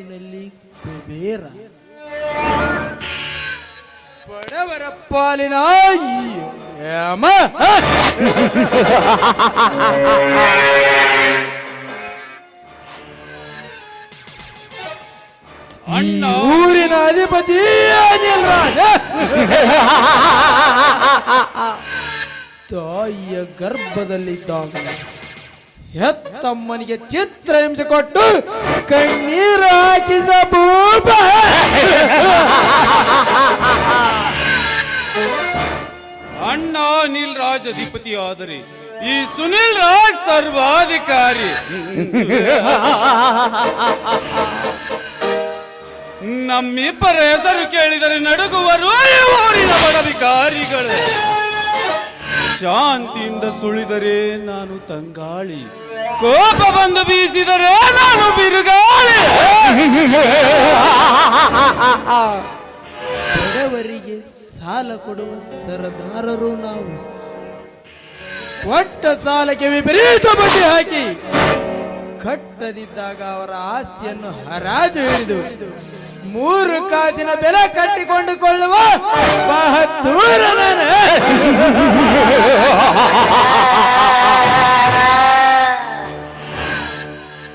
ಸಂಪತ್ತಿನಲ್ಲಿ ಕುಬೇರ. ಬಡವರ ಪಾಲಿನ ಯಮ ಅಣ್ಣ. ಊರಿನ ಅಧಿಪತಿ ಅನಿಲ್ ರಾಜ. ತಾಯಿಯ ಗರ್ಭದಲ್ಲಿದ್ದಾಗ ಹೆತ್ತಮ್ಮನಿಗೆ ಚಿತ್ರಹಿಂಸೆ ಕೊಟ್ಟು ಕಣ್ಣೀರು ಹಾಕಿದ ಭೂಪ ಅಣ್ಣ ಅನಿಲ್ ರಾಜ್ ಅಧಿಪತಿ ಆದರೆ ಈ ಸುನಿಲ್ ರಾಜ್ ಸರ್ವಾಧಿಕಾರಿ. ನಮ್ಮಿಬ್ಬರ ಹೆಸರು ಕೇಳಿದರೆ ನಡುಗುವರು ಊರಿನ ಬಡ ಶಾಂತಿಯಿಂದ ಸುಳಿದರೆ ನಾನು ತಂಗಾಳಿ. ಕೋಪ ಬಂದು ಬೀಸಿದರೆ ನಾನು ಬಿರುಗಾಳಿ. ಬಡವರಿಗೆ ಸಾಲ ಕೊಡುವ ಸರದಾರರು ನಾವು. ಕೊಟ್ಟ ಸಾಲಕ್ಕೆ ವಿಪರೀತ ಬಡ್ಡಿ ಹಾಕಿ ಕಟ್ಟದಿದ್ದಾಗ ಅವರ ಆಸ್ತಿಯನ್ನು ಹರಾಜು ಹಿಡಿದು ಮೂರು ಕಾಜಿನ ಬೆಲೆ ಕಟ್ಟಿಕೊಂಡುಕೊಳ್ಳುವ ಬಹದ್ದೂರ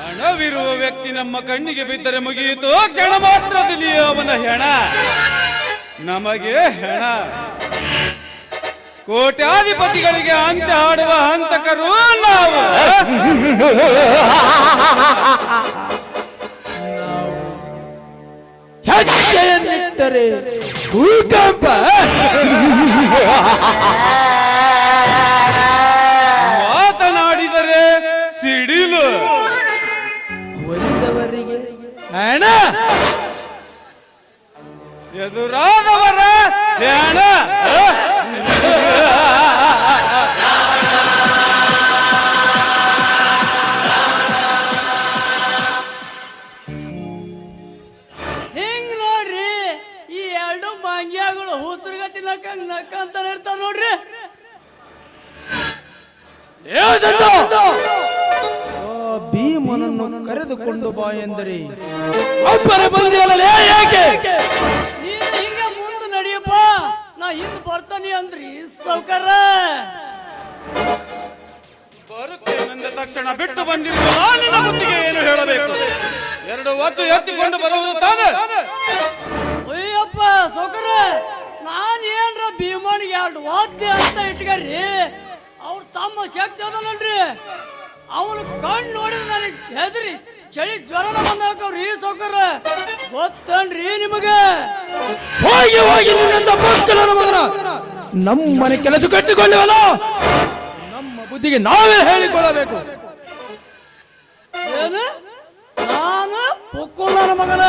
ಹಣವಿರುವ ವ್ಯಕ್ತಿ ನಮ್ಮ ಕಣ್ಣಿಗೆ ಬಿದ್ದರೆ ಮುಗಿಯಿತು. ಕ್ಷಣ ಮಾತ್ರದಲ್ಲಿ ಅವನ ಹೆಣ. ನಮಗೆ ಹೆಣ. ಕೋಟ್ಯಾಧಿಪತಿಗಳಿಗೆ ಅಂತ್ಯ ಹಾಡುವ ಹಂತಕರು ನಾವು. ಹೆಜ್ಜೆಯನ್ನಿಟ್ಟರೆ ಭೂಕಂಪ. ಮಾತನಾಡಿದರೆ ಸಿಡಿಲು. ಒಲಿದವರಿಗೆ ಹಣ. ಎದುರಾದವರ ಹೆಣ. ಒತ್ತು ಎತ್ತಿಕೊಂಡು ಬರುವುದು ತಾನೆ. ಅಯ್ಯಪ್ಪ ಸೌಕರ ನಾನ್ ಏನ್ರ ಭೀಮನಿಗೆ ಎರಡು ವಾದ್ಯ ಅಂತ ಇಟ್ಕರಿ ಅವ್ರ ತಮ್ಮ ಶಕ್ತಿ ಅದಲ್ಲನ್ರಿ ಅವನು ಕಣ್ಣು ನೋಡಿದ್ರೆ ನನಗೆ ಹೆದರಿ ಚಳಿ ಜ್ವರನ ಬಂದಾಕವ್ರಿ ಸೌಕರ ಗೊತ್ತನ್ರಿ ನಿಮಗೆ? ಹೋಗಿ ಹೋಗಿ ನಿನ್ನಿಂದ ಭಕ್ತನ ಮಗನ. ನಮ್ಮನೆ ಕೆಲಸ ಕಟ್ಟಿಕೊಳ್ಳುವಲ್ಲ? ನಮ್ಮ ಬುದ್ಧಿಗೆ ನಾವೇ ಹೇಳಿಕೊಳ್ಳಬೇಕು. ಏನು? ಪುಕ್ಕುಲ್ ಮಗನ?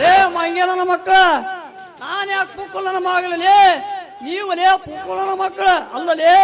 ಲೇ ಮಂಗೆ ನನ್ನ ಮಕ್ಕಳ? ನಾನು ಯಾಕೆ ಪುಕ್ಕುಲ್ ನನ್ನ ಮಗಲೇ ನೀವು ಲೇ ಪುಕ್ಕುಲ್ ನನ್ನ ಮಕ್ಕಳ? ಅಲ್ಲಲೇ?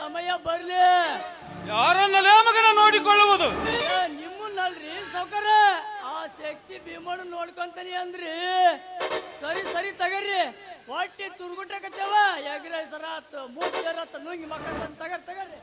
ಸಮಯ ಬರ್ಲಿ. ಯಾರನ್ನಲೇ ಮಗನ ನೋಡಿಕೊಳ್ಳುವುದು? ನಿಮ್ಮನ್ನಲ್ರಿ ಸೌಕರ ಆ ಶಕ್ತಿ ಭೀಮಣ್ಣ ನೋಡ್ಕೊಂತೀನಿ ಅಂದ್ರಿ. ಸರಿ ಸರಿ ತಗರಿ ಹೊಟ್ಟಿ ಚುರುಗುಟಕತ್ತವ ಎಗ್ರ ಸರಾತ್ ಮೂರ್ಜರತ್ ನುಂಗಿ ಮಕ್ಕಳ ತಗರ್ ತಗರ್ರಿ.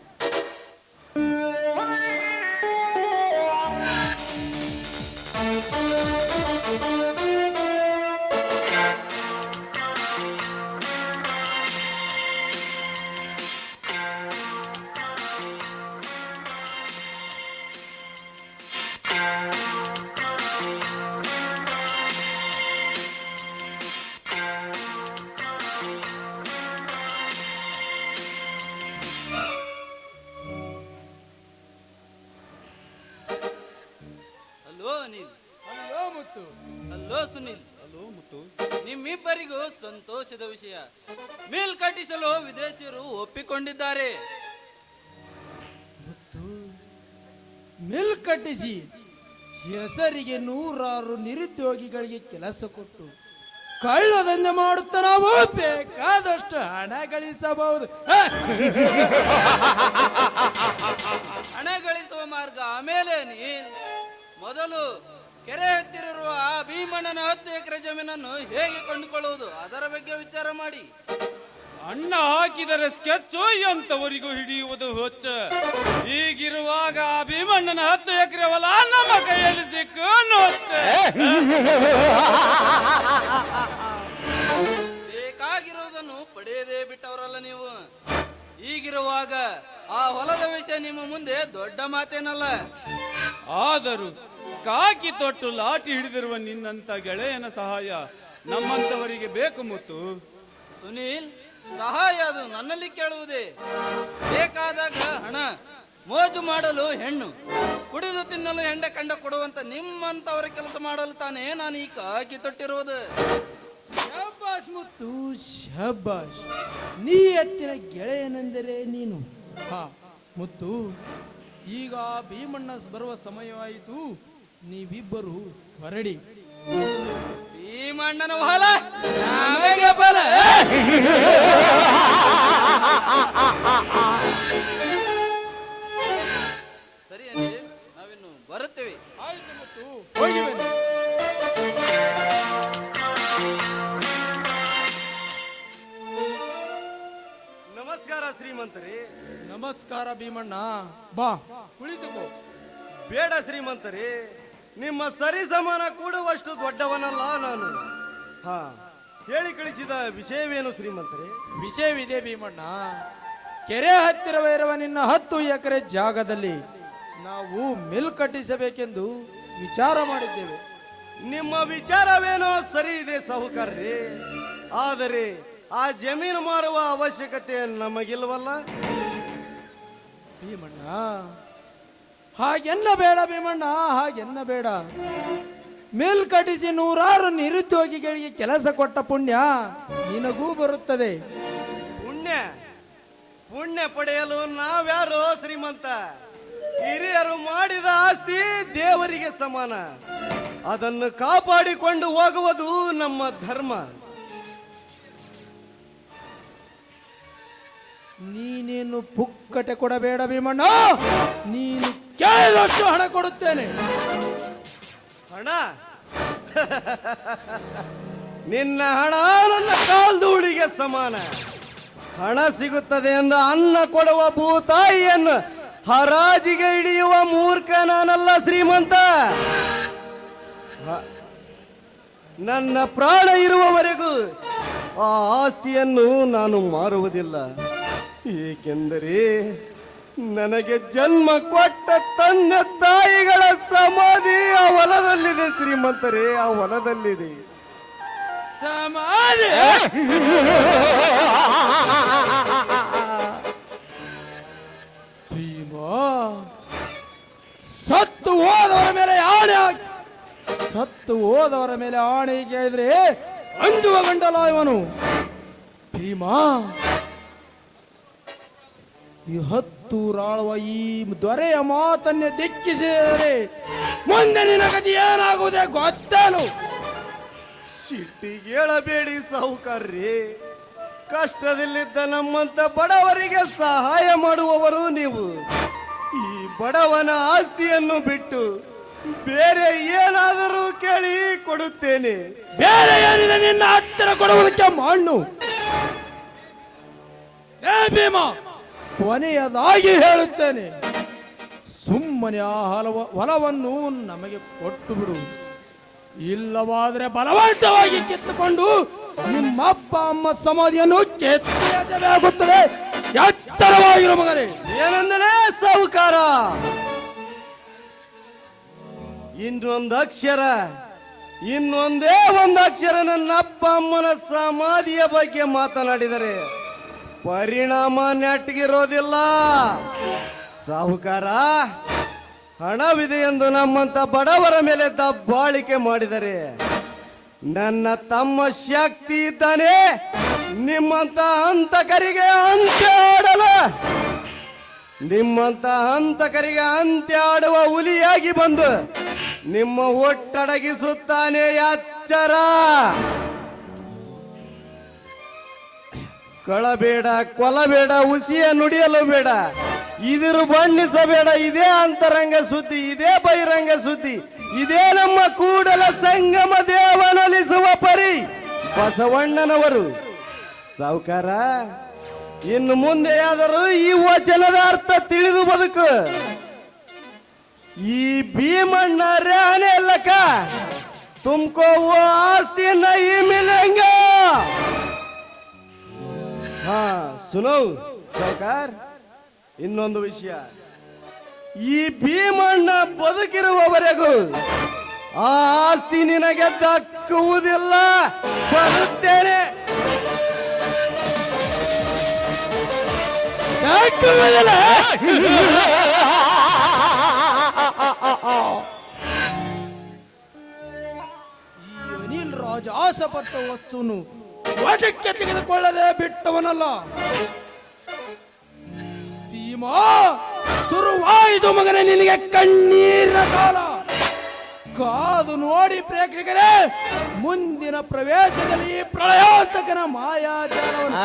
ಸಂತೋಷದ ವಿಷಯ. ಮೇಲ್ ಕಟ್ಟಿಸಲು ವಿದೇಶಿಯರು ಒಪ್ಪಿಕೊಂಡಿದ್ದಾರೆ. ಮಿಲ್ ಕಟ್ಟಿಸಿ ಹೆಸರಿಗೆ ನೂರಾರು ನಿರುದ್ಯೋಗಿಗಳಿಗೆ ಕೆಲಸ ಕೊಟ್ಟು ಕಳ್ಳದಂಧೆ ಮಾಡುತ್ತಾ ನಾವು ಬೇಕಾದಷ್ಟು ಹಣ ಗಳಿಸಬಹುದು. ಹಣ ಗಳಿಸುವ ಮಾರ್ಗ ಆಮೇಲೆ ನೀ ಮೊದಲು ಕೆರೆ ಹತ್ತಿರುವ ಆ ಭೀಮಣ್ಣನ ಹತ್ತು ಎಕರೆ ಜಮೀನನ್ನು ಹೇಗೆ ಕೊಂಡುಕೊಳ್ಳುವುದು? ಅದರ ಬಗ್ಗೆ ವಿಚಾರ ಮಾಡಿ. ಅಣ್ಣ ಹಾಕಿದರೆ ಸ್ಕೆಚ್ ಎಂತವರಿಗೂ ಹಿಡಿಯುವುದು ಹೊಚ್ಚ. ಹೀಗಿರುವಾಗ ಆ ಭೀಮಣ್ಣನ ಹತ್ತು ಎಕರೆ ಹೊಲ ನಮ್ಮ ಕೈಯಲ್ಲಿ ಸಿಕ್ಕು ಬೇಕಾಗಿರುವುದನ್ನು ಪಡೆಯದೇ ಬಿಟ್ಟವರಲ್ಲ ನೀವು. ಈಗಿರುವಾಗ ಆ ಹೊಲದ ವಿಷಯ ನಿಮ್ಮ ಮುಂದೆ ದೊಡ್ಡ ಮಾತೇನಲ್ಲ. ಆದರೂ ಕಾಕಿ ತೊಟ್ಟು ಲಾಠಿ ಹಿಡಿದಿರುವ ನಿನ್ನಂತ ಗೆಳೆಯನ ಸಹಾಯ ನಮ್ಮಂತವರಿಗೆ ಬೇಕು ಮುತ್ತು. ಸುನೀಲ್ ಸಹಾಯ ಅದು ನನ್ನಲ್ಲಿ ಕೇಳುವುದೇ. ಬೇಕಾದಾಗ ಹಣ ಮೋಜು ಮಾಡಲು ಹೆಣ್ಣು ಕುಡಿದು ತಿನ್ನಲು ಹೆಂಡ ಕಂಡ ಕೊಡುವಂತ ನಿಮ್ಮಂತವರ ಕೆಲಸ ಮಾಡಲು ತಾನೇ ನಾನು ಈ ಕಾಕಿ ತೊಟ್ಟಿರುವುದು. ಶಬ್ಬಾಷ್ ಮುತ್ತು ಶಬ್ಬಾಷ್ ನೀ ಎತ್ತಿನ ಗೆಳೆಯನೆಂದರೆ ನೀನು. ಹಾ ಮುತ್ತು ಈಗ ಭೀಮಣ್ಣ ಬರುವ ಸಮಯವಾಯಿತು. ನೀವಿಬ್ಬರು ಹೊರಡಿ. ಭೀಮಣ್ಣನ ಹೊಲ ನಾವೇಗೆ ಬಲ. ಸರಿ ನಾವಿನ್ನು ಬರುತ್ತೇವೆ. ಆಯ್ತು ಮತ್ತು ಹೋಗಿ ಬನ್ನಿ. ನಮಸ್ಕಾರ ಶ್ರೀಮಂತರಿ. ನಮಸ್ಕಾರ ಭೀಮಣ್ಣ. ಬಾ ಕುಳಿತುಕೋ. ಬೇಡ ಶ್ರೀಮಂತರೇ. ನಿಮ್ಮ ಸರಿ ಸಮಾನ ಕೂಡುವಷ್ಟು ದೊಡ್ಡವನಲ್ಲ ನಾನು. ಹಾ ಹೇಳಿ ಕಳಿಸಿದ ವಿಷಯವೇನು ಶ್ರೀಮಂತರೇ? ವಿಷಯವಿದೆ ಭೀಮಣ್ಣ. ಕೆರೆ ಹತ್ತಿರವಿರುವ ನಿನ್ನ ಹತ್ತು ಎಕರೆ ಜಾಗದಲ್ಲಿ ನಾವು ಮಿಲ್ ಕಟ್ಟಿಸಬೇಕೆಂದು ವಿಚಾರ ಮಾಡಿದ್ದೇವೆ. ನಿಮ್ಮ ವಿಚಾರವೇನೋ ಸರಿ ಇದೆ ಸಾಹುಕಾರ್ರಿ ಆದರೆ ಆ ಜಮೀನು ಮಾರುವ ಅವಶ್ಯಕತೆ ನಮಗಿಲ್ವಲ್ಲ? ಭೀಮಣ್ಣ ಹಾಗೆನ್ನ ಬೇಡ ಭೀಮಣ್ಣ ಹಾಗೆನ್ನ ಬೇಡ. ಮೇಲ್ಕಟಿಸಿ ನೂರಾರು ನಿರುದ್ಯೋಗಿಗಳಿಗೆ ಕೆಲಸ ಕೊಟ್ಟ ಪುಣ್ಯ ನಿನಗೂ ಬರುತ್ತದೆ. ಪುಣ್ಯ ಪುಣ್ಯ ಪಡೆಯಲು ನಾವ್ಯಾರೋ ಶ್ರೀಮಂತ ಹಿರಿಯರು ಮಾಡಿದ ಆಸ್ತಿ ದೇವರಿಗೆ ಸಮಾನ. ಅದನ್ನು ಕಾಪಾಡಿಕೊಂಡು ಹೋಗುವುದು ನಮ್ಮ ಧರ್ಮ. ನೀನೇನು ಪುಕ್ಕಟೆ ಕೊಡಬೇಡ ಭೀಮಣ್ಣ ನೀನು ಕೇಳಿದಷ್ಟು ಹಣ ಕೊಡುತ್ತೇನೆ? ಹಣ ನಿನ್ನ ಹಣ ನನ್ನ ಕಾಲ್ಧೂಳಿಗೆ ಸಮಾನ. ಹಣ ಸಿಗುತ್ತದೆ ಎಂದು ಅನ್ನ ಕೊಡುವ ಭೂತಾಯಿಯನ್ನು ಹರಾಜಿಗೆ ಹಿಡಿಯುವ ಮೂರ್ಖ ನಾನಲ್ಲ ಶ್ರೀಮಂತ. ನನ್ನ ಪ್ರಾಣ ಇರುವವರೆಗೂ ಆ ಆಸ್ತಿಯನ್ನು ನಾನು ಮಾರುವುದಿಲ್ಲ. ಏಕೆಂದರೆ ನನಗೆ ಜನ್ಮ ಕೊಟ್ಟ ತನ್ನ ತಾಯಿಗಳ ಸಮಾಧಿ ಆ ಹೊಲದಲ್ಲಿದೆ ಶ್ರೀಮಂತರೇ ಆ ಹೊಲದಲ್ಲಿದೆ. ಸಮಾಧಿ? ಭೀಮಾ ಸತ್ತು ಹೋದವರ ಮೇಲೆ ಆಣೆ ಹಾಕಿ ಸತ್ತು ಹೋದವರ ಮೇಲೆ ಆಣೆ ಕೇಳಿದ್ರೆ ಅಂಜುವ ಗಂಡಲ ಇವನು. ಭೀಮ ಈ ಹತ್ತು ರಾಳುವ ಈ ದೊರೆಯ ಮಾತನ್ನೇ ದಿಕ್ಕಿಸಿದರೆ ಮುಂದೆ ನಿನ್ನ ಗತಿ ಏನಾಗುವುದೇ ಗೊತ್ತೇನು? ಸಿಟ್ಟಿಗೇಳಬೇಡಿ ಸಾಹುಕಾರ್ರಿ ಕಷ್ಟದಲ್ಲಿದ್ದ ನಮ್ಮಂತ ಬಡವರಿಗೆ ಸಹಾಯ ಮಾಡುವವರು ನೀವು. ಈ ಬಡವನ ಆಸ್ತಿಯನ್ನು ಬಿಟ್ಟು ಬೇರೆ ಏನಾದರೂ ಕೇಳಿ ಕೊಡುತ್ತೇನೆ. ಬೇರೆ ಏನಿದೆ ನಿನ್ನ ಹತ್ತಿರ ಕೊಡುವುದಕ್ಕೆ ಮಣ್ಣು. ಏ ಭೀಮ! ಕೊನೆಯದಾಗಿ ಹೇಳುತ್ತೇನೆ. ಸುಮ್ಮನೆ ಆ ಹಲವ ಹೊಲವನ್ನು ನಮಗೆ ಕೊಟ್ಟು ಬಿಡು. ಇಲ್ಲವಾದರೆ ಬಲವಂತವಾಗಿ ಕಿತ್ತುಕೊಂಡು ನಿಮ್ಮ ಅಪ್ಪ, ಅಮ್ಮ ಸಮಾಧಿಯನ್ನು ಕೆತ್ತಬೇಕಾಗುತ್ತದೆ ಎಚ್ಚರವಾಗಿರು ಮಗನೇ. ಏನಂದಲೇ ಸಾಹುಕಾರ? ಇನ್ನೊಂದು ಅಕ್ಷರ, ಇನ್ನೊಂದೇ ಒಂದು ಅಕ್ಷರ ನನ್ನ ಅಪ್ಪ, ಅಮ್ಮನ ಸಮಾಧಿಯ ಬಗ್ಗೆ ಮಾತನಾಡಿದರೆ. ಪರಿಣಾಮ ನೆಟ್ಟಗಿರೋದಿಲ್ಲ. ಸಾಹುಕಾರ, ಹಣವಿದೆ ಎಂದು ನಮ್ಮಂತ ಬಡವರ ಮೇಲೆ ದಬ್ಬಾಳಿಕೆ ಮಾಡಿದರೆ ನನ್ನ ತಮ್ಮ ಶಕ್ತಿ ಇದ್ದಾನೆ, ನಿಮ್ಮಂತ ಹಂತಕರಿಗೆ ಅಂತ್ಯ ಆಡಲು ನಿಮ್ಮಂತ ಹಂತಕರಿಗೆ ಅಂತ್ಯ ಆಡುವ ಹುಲಿಯಾಗಿ ಬಂದು ನಿಮ್ಮ ಒಟ್ಟಡಗಿಸುತ್ತಾನೆ ಎಚ್ಚರ ಕಳಬೇಡ, ಕೊಲಬೇಡ ಉಸಿಯ ನುಡಿಯಲು ಬೇಡ. ಇದಿರು ಬಣ್ಣಿಸಬೇಡ, ಇದೇ ಅಂತರಂಗ ಸುದ್ದಿ, ಇದೇ ಬಹಿರಂಗ ಸುದ್ದಿ, ಇದೇ ನಮ್ಮ ಕೂಡಲ ಸಂಗಮ ದೇವನೊಲಿಸುವ ಪರಿ. ಬಸವಣ್ಣನವರು, ಸಾವುಕಾರ, ಇನ್ನು ಮುಂದೆ ಆದರೂ ಈ ವಚನದ ಅರ್ಥ ತಿಳಿದು ಬದುಕು. ಈ ಭೀಮಣ್ಣ ಅಲ್ಲಕ್ಕ ತುಮಕೋ ಆಸ್ತಿಯನ್ನ ಈ ಮಿಲಂಗ. ಹಾ ಸುನೌ ಸಾವುಕಾರ್, ಇನ್ನೊಂದು ವಿಷಯ. ಈ ಭೀಮಣ್ಣ ಬದುಕಿರುವವರೆಗೂ ಆ ಆಸ್ತಿ ನಿನಗೆ ದಕ್ಕುವುದಿಲ್ಲ. ಬರುತ್ತೇನೆ. ಈ ಅನಿಲ್ ರಾಜ ಆಸಪಟ್ಟ ವಸ್ತುನು ವಶಕ್ಕೆ ತೆಗೆದುಕೊಳ್ಳದೆ ಬಿಟ್ಟವನಲ್ಲ. ಭೀಮಾ, ಶುರುವಾಯಿತು ಮಗನೇ ನಿನಗೆ ಕಣ್ಣೀರ ಕಾಲ. ಕಾದು ನೋಡಿ ಪ್ರೇಕ್ಷಕರೇ, ಮುಂದಿನ ಪ್ರವೇಶದಲ್ಲಿ ಪ್ರಳಯೋತಕನ ಮಾಯಾಚಾರವನ್ನು